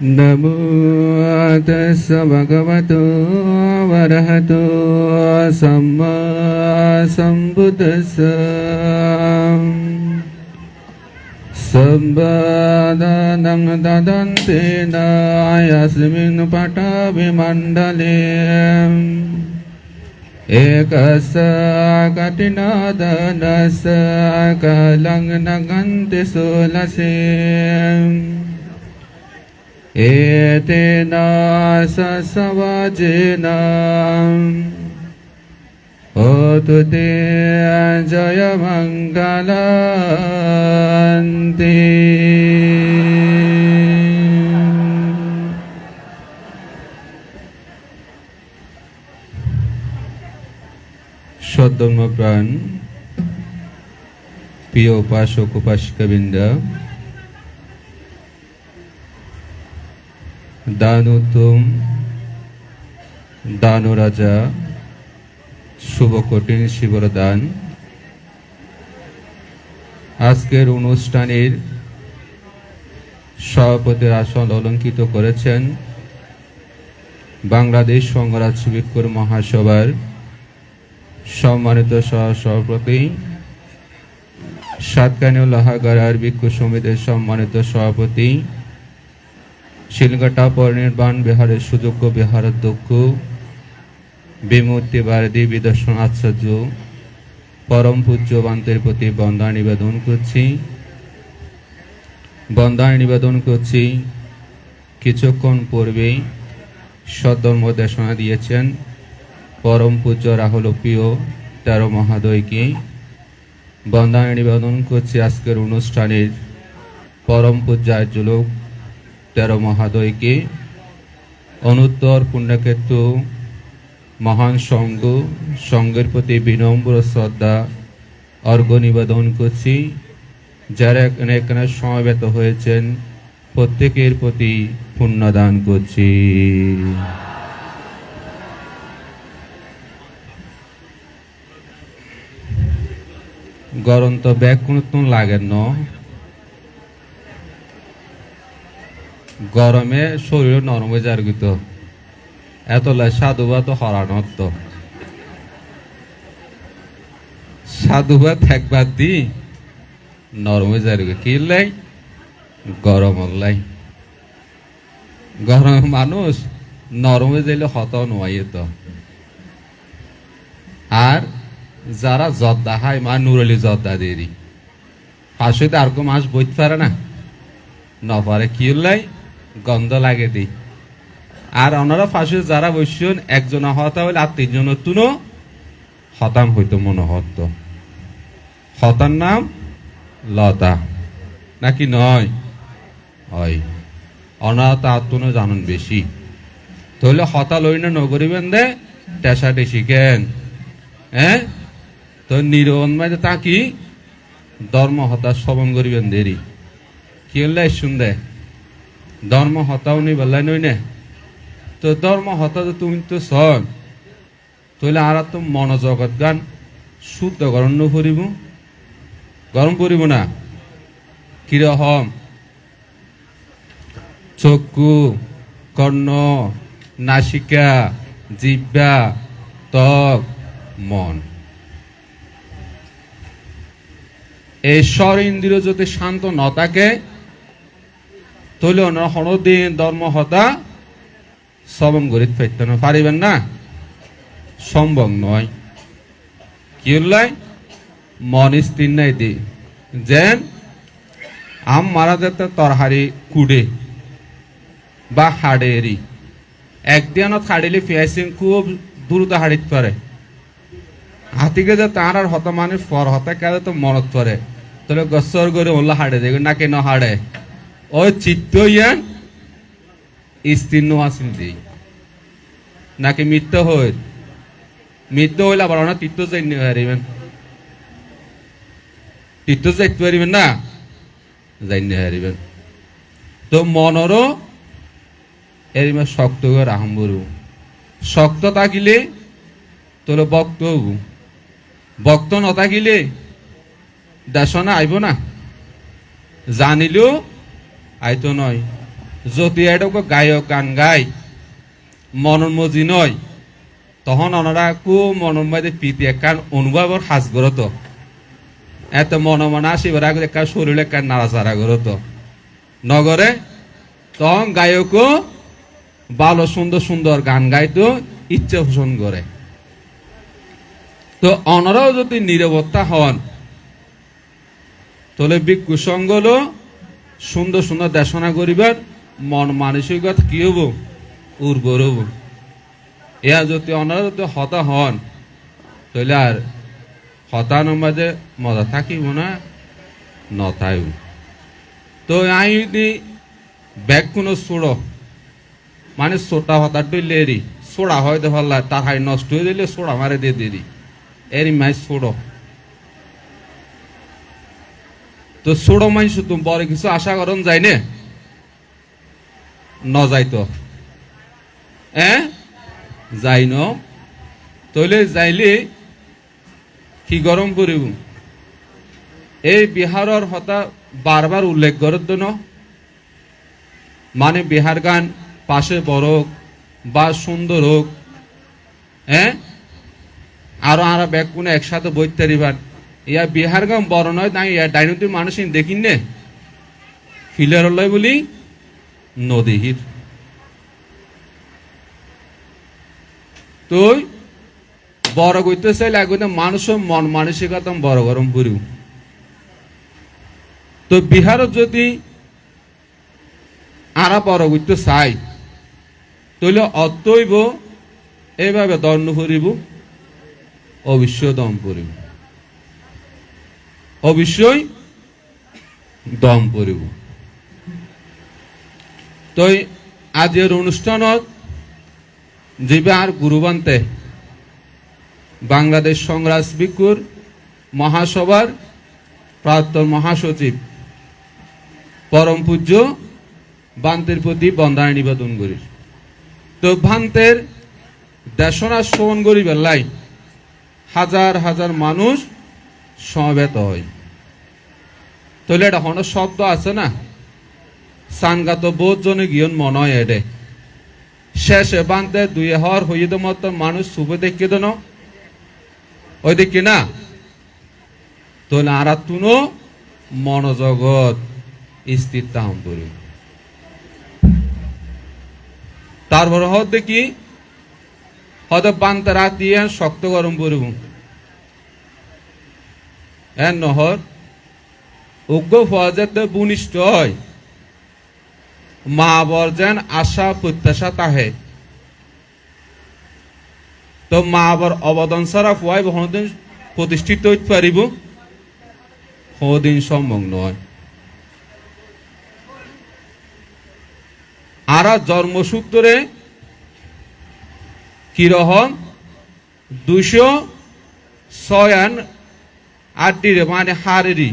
නමෝ තස්ස භගවතු වරහතු සම්මා සම්බුද්දස්ස. සම්බාධනං දදන්තේන යස්මින් පටාවි මණ්ඩලේ ඒකස කටිනාදනස කලං නගන්ති සුලසේ एतेना ससवजेना होतु ते जयमङ्गलान्ति সদ্যমপ্রাণ প্রিয় উপাসক উপাসিকাবৃন্দ দানোত্তম দানরাজা শুভ কঠিন শিবর দান আজকের অনুষ্ঠানের সভাপতির আসন অলঙ্কিত করেছেন বাংলাদেশ সংঘরাজ বিক্ষুর মহাসভার সম্মানিত সহসভাপতি সাতকানীয় লাহাগার ভিক্ষু সমিতির সম্মানিত সভাপতি শিলঘাটা পরিনির্বাণ বিহারের সুযোগ্য বিহার অধ্যক্ষ বিমূর্তি বারদী বিদর্শন আচার্য, পরম পূজ্য বান্তের প্রতি বন্দা নিবেদন করছি। বন্দায় নিবেদন করছি, কিছুক্ষণ পূর্বে সদ্ধর্ম দেশনা দিয়েছেন পরম পূজ্য রাহুল প্রিয় তেরো মহাদয়কে। বন্দায় নিবেদন করছি আজকের অনুষ্ঠানের পরম পূজ্যায় লোক তেরো মহাদয়কে অনুত্তর পুণ্যক্ষেত্র, মহান সঙ্গ, সঙ্গের প্রতি বিনম্র শ্রদ্ধা অর্ঘ নিবেদন করছি। যারা এখানে এখানে সমবেত হয়েছেন, প্রত্যেকের প্রতি পুণ্যদান করছি। গরম তো ব্যাগ কোনো লাগে ন। গরমে শরীর নরম হয়ে যার গিত এত লাই সাধুবা তো তো সাধুবা একবার দি নরম হয়ে যার কি। লাই গরম লাই গরম মানুষ নরম হয়ে যাইলে হত নয় তো আর যারা জর্দা খায়, মা নুরলি জর্দা দিয়ে দি পাশে আর কো মাছ বইতে পারে না। নপারে কি লাই গন্ধ লাগে দি। আর ওনারা ফাঁসে যারা বসছেন একজন হতা হইলে আর তিনজন তুনো হতাম হইতো মনে হতো। হতার নাম লতা, নাকি নয়? হয়। অনাহতা আত্মনো জানুন বেশি। তাহলে হতা লই না নগরিবেন দে টেসা টেসি কেন? হ্যাঁ? তো নিরন মাঝে তাকি ধর্ম হতা শ্রবণ করিবেন দেরি। কি হলে শুনদে ধর্ম হতাও নেই বললাই নই না। তো ধর্ম হতা তো তুমি তো সন তাহলে আর তো মনোজগৎ গান শুদ্ধ গরম নরিব গরম করিব না। কিরহম চক্ষু, কর্ণ, নাসিকা, জিব্বা, ত্বক, মন। এই স্বর ইন্দ্রিয় যদি শান্ত ন থাকে তাহলে ওনারা হনদিন ধর্ম হতা শ্রবণ করিতে পারতেন না। পারিবেন না? সম্ভব নয়। কি হল্লাই? মন স্থির নাই দি। যেন আম মারা যেতে তরহারি কুড়ে বা হাড়েরি। একদিনত হাড়িলে ফিয়াইসিং খুব দ্রুত হাড়িত পারে। হাতিকে যে তার আর হত মানে ফর হতা কাজে তো মনত পড়ে। তাহলে গসর করে ওল্লা হাড়ে দেখবে নাকি ন হাড়ে। ওই চিত্ত ইয়ান স্তীর্ণ আসিল দিই। নাকি মিথ্য হই? মিথ্য হইলে আবার অনেক তীর্থ যাই হারিবেন তীর্থ যাইতে পারিবেন না? যাই হারিবেন তো মনরও এরিমা শক্ত করে আহম্বরু শক্ত থাকিলে তোর বক্ত বক্ত নথাকিলে দেশনা আইব না। জানিলেও আইতো নয়। যদি এটাকে গায়ক গান গায়, মনন মজি নয়, তখন ওনারা খুব মনের মধ্যে প্রীতি একখান অনুভবর হাজ করতো এত মনে মনে আসিবার আগে একটা শরীরে একটা নাড়াচাড়া করতো নগরে তখন গায়কও ভালো, সুন্দর সুন্দর গান গাইতো, ইচ্ছা পোষণ করে। তো অনারাও যদি নিরবতা হন, তাহলে ভিক্ষু সঙ্গলো সুন্দর সুন্দর দেশনা করিবার মন মানসিকতা কি হব? উর্বর হব। এয়া যদি অনারা যদি হতা হন, তাহলে আর হতানোর মাঝে মজা থাকিব না নথাইব তো আই যদি ব্যাগ কোনো ছোড়ো মানে সোটা হতা ডইলে এরি সোড়া তো ভাল্লা তার হাই নষ্ট হয়ে দিলে সোড়া মারে দিয়ে দেরি এরি মাই ছোড়ো তো ছোড়ো মাইস তুমি বড় কিছু আশা করন যায় না যাইতো এ? যাই ন। তইলে যাইলে কি গরম করিব? এই বিহারের হতা বারবার উল্লেখ করে ন মানে বিহার গান পাশে বড় বা সুন্দর হোক হ্যাঁ আরও আরও ব্যাগ কোনো একসাথে বইতে পারিবার ইয়া বিহার গান বড় নয়, তাই ইয়া ডাইনতি মানুষ দেখিন নে। ফিলের লয় বলি নদীহির তুই বড় করতে চাইলে আগে মানুষের মন মানসিকতা বড় গরম করিব। তো বিহারত যদি আরা বড় করতে চাই তাহলে অতইব এইভাবে দণ্ড করিব অবশ্য দম করিব অবশ্যই দম করিব তো আজের অনুষ্ঠানত যিবা আর গুরুবান্তে বাংলাদেশ সংগ্রাস বিকুর মহাসভার প্রাক্তন মহাসচিব পরম পূজ্য বান্তের প্রতি বন্দায় নিবেদন করি তো ভান্তের দেশনা শ্রবণ করি বেলাই হাজার হাজার মানুষ সমবেত হয়। তাহলে এটা হন শব্দ আছে না? সানগাত বোধ জনে গিয়ন মন হয় এডে। শেষে বান্তে দুই হর হইয়ে মত মানুষ শুভে দেখে দেন। ওই দেখি না? তাহলে আর তুনো মনোজগৎ স্থির তাহম করি তারপর হত দেখি হয়তো রাতি শক্ত গরম করব এন নহর। উগ্র ফজেতে বুনিষ্ট হয়। মা বর যেন আশা, প্রত্যাশা তাহে। তো মা আবার অবদান ছাড়া ফুয়াই বহুদিন প্রতিষ্ঠিত হইতে পারিব। বহুদিন সম্ভব নয় আরা জন্মসূত্রে কিরহম দুশো ছয়ান আটটিরে মানে হারেরি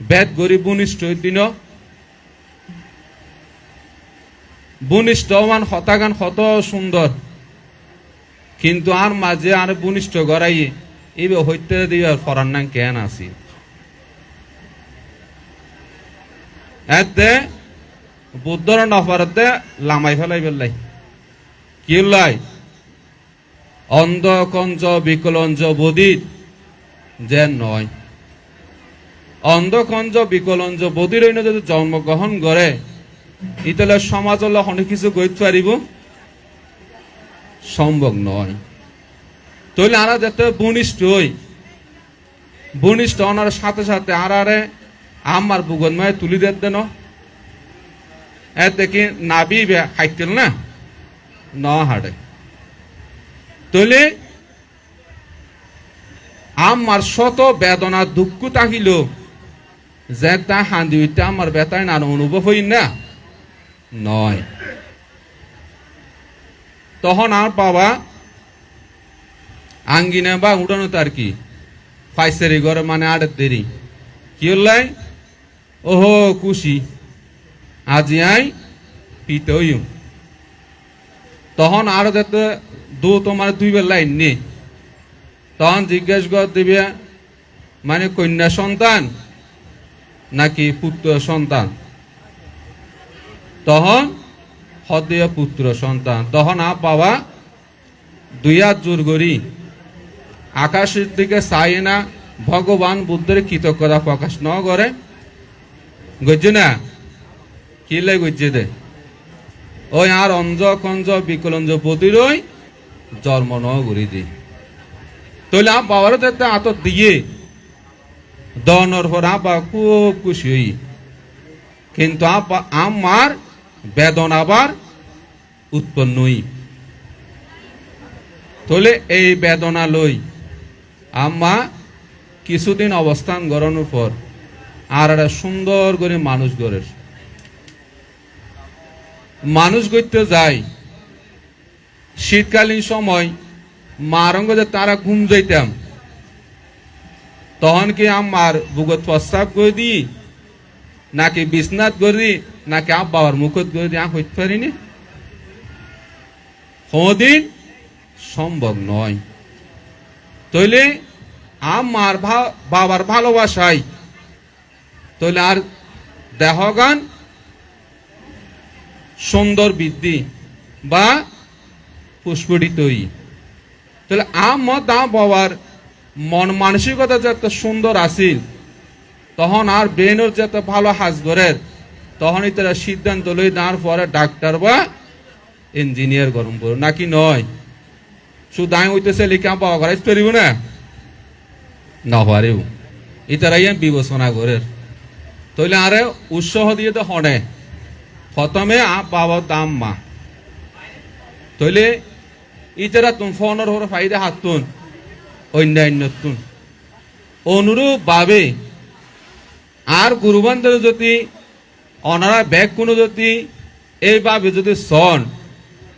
বেদ গরি বুনিষ্ট দিন। বুনিষ্ট মান হতাগান হত সুন্দর। কিন্তু আর মাঝে আর বুনিষ্ট গড়াই, এইবে হইতে দিবার ফরার নাম কেন আছি এতে বুদ্ধর নফারতে লামাই ফেলাই ফেললাই। কি লাই? অন্ধ কঞ্জ বিকলঞ্জ বদিত। যে নয়। অন্ধ কঞ্জ বিকলঞ্জ বদির যদি জন্মগ্রহণ করে, ইতলে সমাজ অনেক কিছু গইতে পারিব সম্ভব নয়। তৈলে আরা যাতে বনিষ্ঠ হই। বনিষ্ঠ ওনার সাথে সাথে আর আরে আমার বুগন মায়ে তুলি দেন দেন। এ দেখি নাবি খাইতেল না? ন হাড়ে তৈলে আমার শত বেদনা দুঃখ তাহিল। যে তা হান্দি হইতে আমার বেতায় না অনুভব হই না। নয়। তখন আর বাবা আঙ্গিনা বা উঠানো তার কি, ফাইসারি ঘরে মানে আড়ের দেরি। কি হল্লাই ওহো, খুশি। আজি আই পিতে তখন আরও যাতে দু তোমার দুই বেলা লাইন নে তখন জিজ্ঞেস কর দিবে মানে কন্যা সন্তান নাকি পুত্র সন্তান? তখন হদীয় পুত্র সন্তান, তখন আ বাবা দুই হাত জোর করি। আকাশের দিকে চাই না, ভগবান বুদ্ধের কৃতজ্ঞতা প্রকাশ ন করে। গজ্জে না? কি লাই গজ্জে দে? ওই আর অঞ্জ কঞ্জ বিকলঞ্জ প্রতিরই জন্ম ন করি দি। তৈলে আপ বাবার দেখতে আত দিয়ে দনর পর আপা খুব খুশি হই কিন্তু আপা আমার বেদনা আবার উৎপন্নই তাহলে এই বেদনা লই আম্মা কিছুদিন অবস্থান গড়ানোর পর আর একটা সুন্দর করে মানুষ গড়ের মানুষ গড়তে যায় শীতকালীন সময় মারঙ্গ যে তারা ঘুম যাইতাম। তখন কি আমার বুকত প্রস্তাব করে দিই নাকি বিছনাথ করে দিই নাকি আপ বাবার মুখত করে দিই আম হইতে পারিনি কোনদিন সম্ভব নয়। তইলে আমার বাবার ভালোবাসাই। তইলে আর দেহগান সুন্দর বৃদ্ধি বা পুষ্পটিতই তাহলে আমার দা বাবার মন মানসিকতা যত সুন্দর আসিল তখন আর ব্রেনের যত ভালো হাজগরের তখনই তারা সিদ্ধান্ত লই তার পরে ডাক্তার বা ইঞ্জিনিয়ার গরম করো নাকি নয়? শুধু আমি হইতেছে লিখা পাওয়া করাইতে পারিব না? না পারেও ইতারাই বিবেচনা করে। তইলে আরে উৎসাহ দিয়ে তো হনে। প্রথমে আ বাবা দাম মা। তইলে ইতারা তুম ফোনের হরে ফাইদা হাতুন অন্যান্য তুন অনুরূপ ভাবে আর গুরুবান্ধব যদি, অনারা ব্যাগ কোনো যদি, এই এইভাবে যদি সন,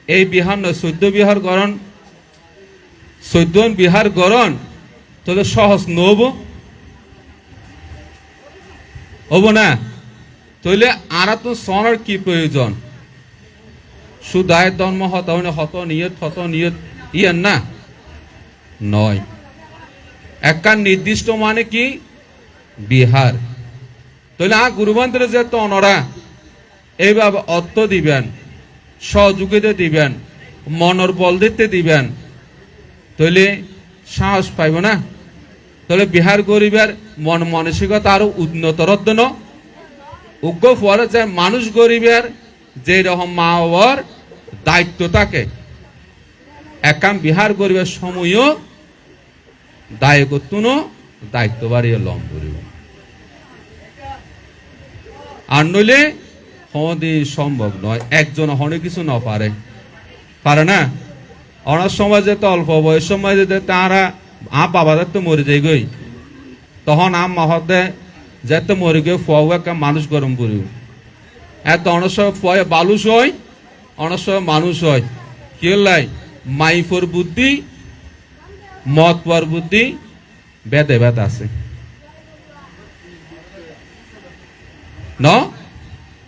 এই বিহার নয় চৈদ্য বিহার গরণ চৈদ্যন বিহার গরণ তাহলে সহজ নব। হব না? তাহলে আরা তো সনের কি প্রয়োজন? সুদায় ধর্ম হত হত নিয়ত হত নিয়ত, ইয়ান না। নয়। একটা নির্দিষ্ট মানে কি? বিহার। তাহলে আ গুরুবান্তরে যে তো অনরা এইভাবে অর্থ দিবেন, সহযোগিতা দিবেন মনের বল দিতে দিবেন তাহলে সাহস পাইব না। তাহলে বিহার গরিবের মন মানসিকতা আরও উন্নতর ন উগ্র পরে যে মানুষ গরিবের যে রকম মা বাবার দায়িত্ব থাকে একাম বিহার গরিবের সময়ও দায়কত্ব দায়িত্ব বাড়িয়ে লম করিব। আর নইলে সম্ভব নয়, একজন হনে কিছু না পারে। পারে না? অনেক সময় যে তো অল্প বয়স সময় যে তারা আ বাবাদের তো মরে যাই গই। তখন আম মহতে যে তো মরে গিয়ে একটা মানুষ গরম করিব। এত অনেক সময় ফুয়ে বালুস হয় অনেক সময় মানুষ হয়। কি লাই? মাইফর বুদ্ধি, মত পর বুদ্ধি বেদে বেদ আছে। ন?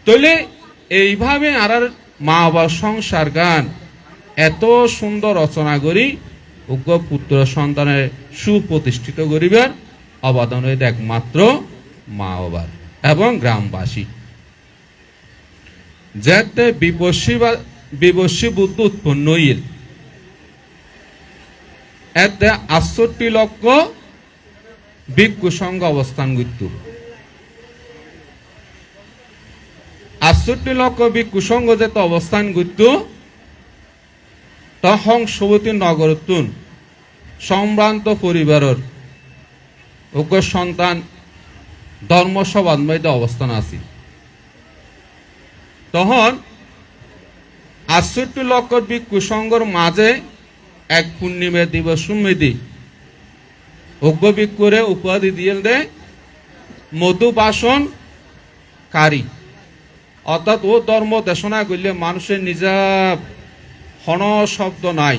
তইলে এইভাবে আর আর মা বাবার সংসার গান এত সুন্দর রচনা করি, উগ্র পুত্র সন্তানের সুপ্রতিষ্ঠিত করিবার অবদান হইতে একমাত্র মা বাবার এবং গ্রামবাসী। যাতে বিপস্যী বা বিবস্যী বুদ্ধ উৎপন্ন হইল এতে আটষট্টি লক্ষ ভিক্ষু সংঘ অবস্থান করত। আটষট্টি লক্ষ ভিক্ষু সংঘ যেতে অবস্থান করত, তখন সবতী নগরতুন সম্ভ্রান্ত পরিবারের উগ্র সন্তান ধর্মসভার মধ্যে অবস্থান আছে। তখন আটষট্টি লক্ষ ভিক্ষু সংঘর মাঝে এক পূর্ণিমা দিবস সুমেদি অজ্ঞবিক করে উপাধি দিয়ে দে মধু বাসন কারি। অর্থাৎ ও ধর্ম দেশনা করলে মানুষের নিজা হন শব্দ নাই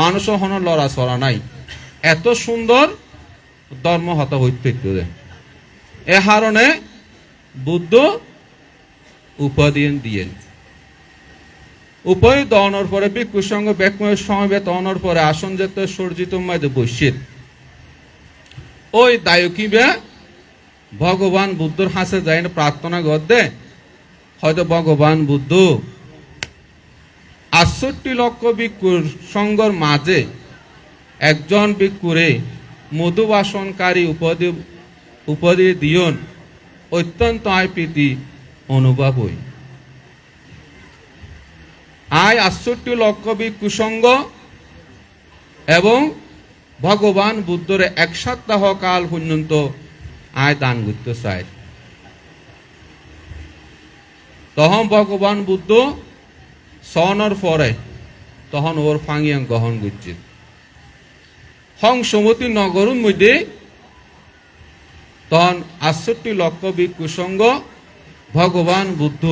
মানুষও হন লড়াচড়া নাই। এত সুন্দর ধর্ম হত হইতে এ হারণে বুদ্ধ উপাধি দিয়েন। উপায় দহনের পরে ভিক্ষুর সঙ্গে সমবেত অনর পরে আসন যেত সর্জিত মাইদে বসিত ওই দায়কিবে ভগবান বুদ্ধর হাসে যাই প্রার্থনা গদ্দে হয়তো ভগবান বুদ্ধ। আটষট্টি লক্ষ ভিক্ষুর সঙ্গর মাঝে একজন ভিক্ষুরে মধুবাসনকারী উপাধি উপাধি দিয়ন। অত্যন্ত আয় প্রীতি অনুভব হই আয় আটষট্টি লক্ষ ভিক্ষু সঙ্গ এবং ভগবান বুদ্ধর এক সপ্তাহ কাল পর্যন্ত আয় দান করতে চায় তখন ভগবান বুদ্ধ সনের পরে তখন ওর ফাঙিয়াং গ্রহণ করছে হং সমতি নগরুর মধ্যে তখন আটষট্টি লক্ষ ভিক্ষু সঙ্গ ভগবান বুদ্ধ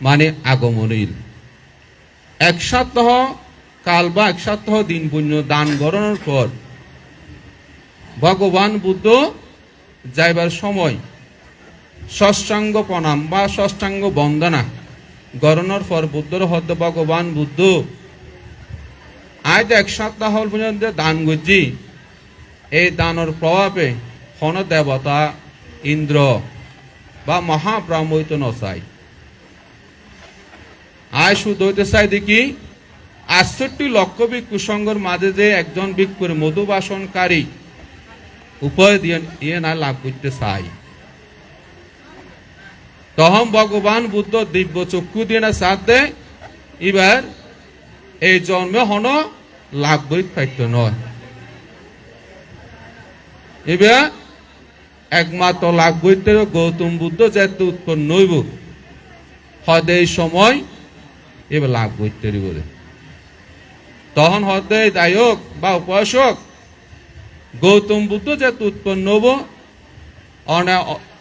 মানে আগমনীল এক সপ্তাহ কাল বা এক সপ্তাহ দিন পুণ্য দান গণনার পর ভগবান বুদ্ধ যাইবার সময় ষষ্ঠাঙ্গ প্রণাম বা ষষ্ঠাঙ্গ বন্দনা গণনার পর বুদ্ধর হদ্দ ভগবান বুদ্ধ, আজ এক সপ্তাহ পর্যন্ত দান করছি। এই দানের প্রভাবে হন দেবতা ইন্দ্র। বা মহাব্রাহ্মৈত নচাই। আয় শুদ্ধ হইতে চাই দেখি, আটষট্টি লক্ষ ভিক্ষু সঙ্গর মাঝে যে একজন ভিক্ষুর মধুবাসনকারী উপায় দিয়ে ইয়ে না লাভ করতে চাই। তখন ভগবান বুদ্ধ দিব্য চক্ষু দিয়ে না সাথে এবার এই জন্মে হন লাভ বই নয়। এবার একমাত্র লাভ বইতে গৌতম বুদ্ধ যেহেতু উৎপন্ন হইব। হয়তো এই সময় এবার লাভ বইতে বলে তখন এই দায়ক বা উপাসক, গৌতম বুদ্ধ যেহেতু উৎপন্ন হব অনে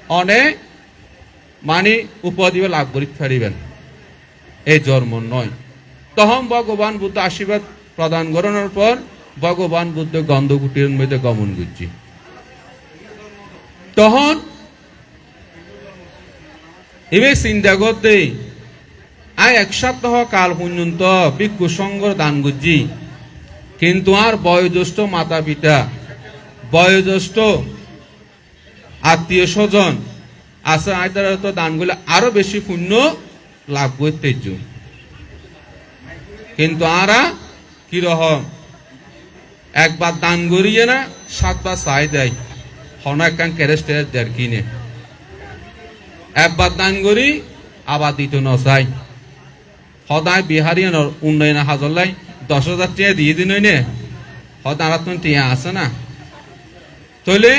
অনে মানে উপাধি লাভ করি ফেরিবেন এই জন্ম নয়। তখন ভগবান বুদ্ধ আশীর্বাদ প্রদান করানোর পর ভগবান বুদ্ধ গন্ধকুটির মধ্যে গমন করছি। তখন এবার চিন্তা করতে, আয়, এক সপ্তাহ কাল পর্যন্ত ভিক্ষু সঙ্গ দান করছি। কিন্তু আর বয়োজ্যেষ্ঠ মাতা পিতা বয়োজ্যেষ্ঠ আত্মীয় স্বজন আছে আয়তার তো দানগুলো আরও বেশি পুণ্য লাভ করতে। কিন্তু আরা কীরকম একবার দান করিয়ে না, সাতবার চাই দেয়। হন একখান ক্যারেস টেরেস দেড় কিনে। একবার দান করি, আবার দিত নচাই সদায় বিহারিয়ানোর উন্নয়ন হাজল্লাই দশ হাজার টিয়া দিয়ে দিন নে আর টিয়া আছে না। তাহলে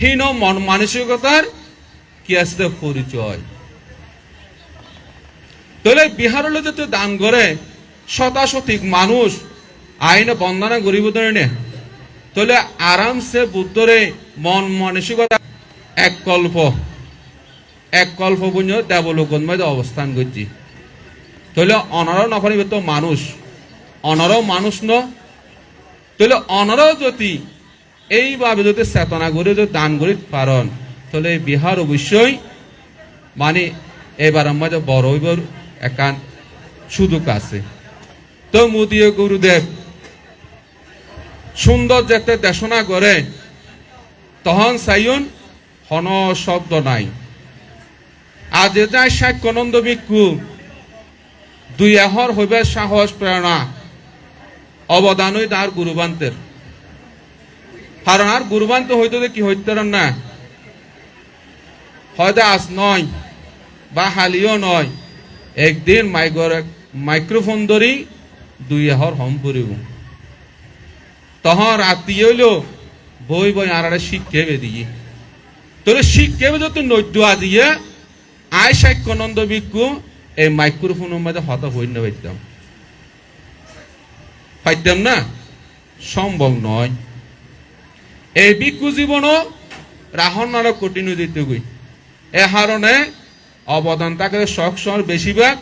হীন মন মানসিকতার কি আসতে পরিচয়? তাহলে বিহারলে যদি দান করে, শতাশতিক মানুষ আইনে বন্দনা গরিব নে তাহলে আরামসে বুদ্ধরে মন মানসিকতা এক কল্প এক কল্প বুঝ দেবলোকন মধ্যে অবস্থান করছি। তাহলে অনারও নফারি তো মানুষ, অনারও মানুষ ন। তাহলে অনারও যদি এইভাবে যদি চেতনা করে যদি দান করি পারন তাহলে বিহার অবশ্যই মানে এবার আমাদের বড় হইবার একান সুযোগ আছে। তো মোদীয় গুরুদেব, সুন্দর যাতে দেশনা করে তখন চাইন হন শব্দ নাই। আজ যায় সাক্ষ্যনন্দ ভিক্ষু, দুই এহর হইবে সাহস প্রেরণা, অবদানই তার গুরুবান্তের। কারণ আর গুরুবান্ত হইতে কি হইতে না? হয়তো আজ নয়, বা হালিও নয়, একদিন মাইগর মাইক্রোফোন ধরি দুই এহর হম পড়িব তখন রাতি হইল বই বই আর শিক্ষে বেদিয়ে তোর শিক্ষে বেদ নৈদ্য আজিয়ে আয় সাক্ষ্যনন্দ ভিক্ষু এই মাইক্রোফোনের মধ্যে হত হইন্য পাইতাম। পাইতাম না? সম্ভব নয়। এই ভিক্ষু জীবনও রাহন আরও কঠিন দিতে গই। এ হারণে অবদান তাকে সবসময় বেশিরভাগ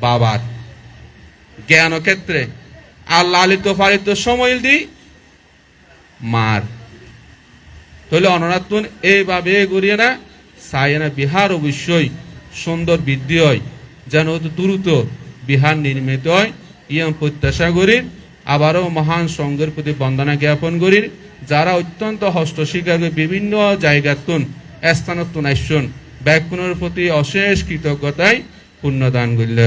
বাবার। জ্ঞান ক্ষেত্রে আর লালিত পালিত সময় দি মার। তাহলে অনরাত্মন এইভাবে গড়িয়ে না চাই না বিহার অবশ্যই সুন্দর বৃদ্ধি হয়, যেন দ্রুত বিহার নির্মিত হয়। ইয়াম প্রত্যাশা করি আবারও মহান সঙ্গের প্রতি বন্দনা জ্ঞাপন করি যারা অত্যন্ত হস্তশিকার বিভিন্ন জায়গাতুন স্থানতুন আসছেন ব্যাকুণের প্রতি অশেষ কৃতজ্ঞতায় পুণ্যদান করল।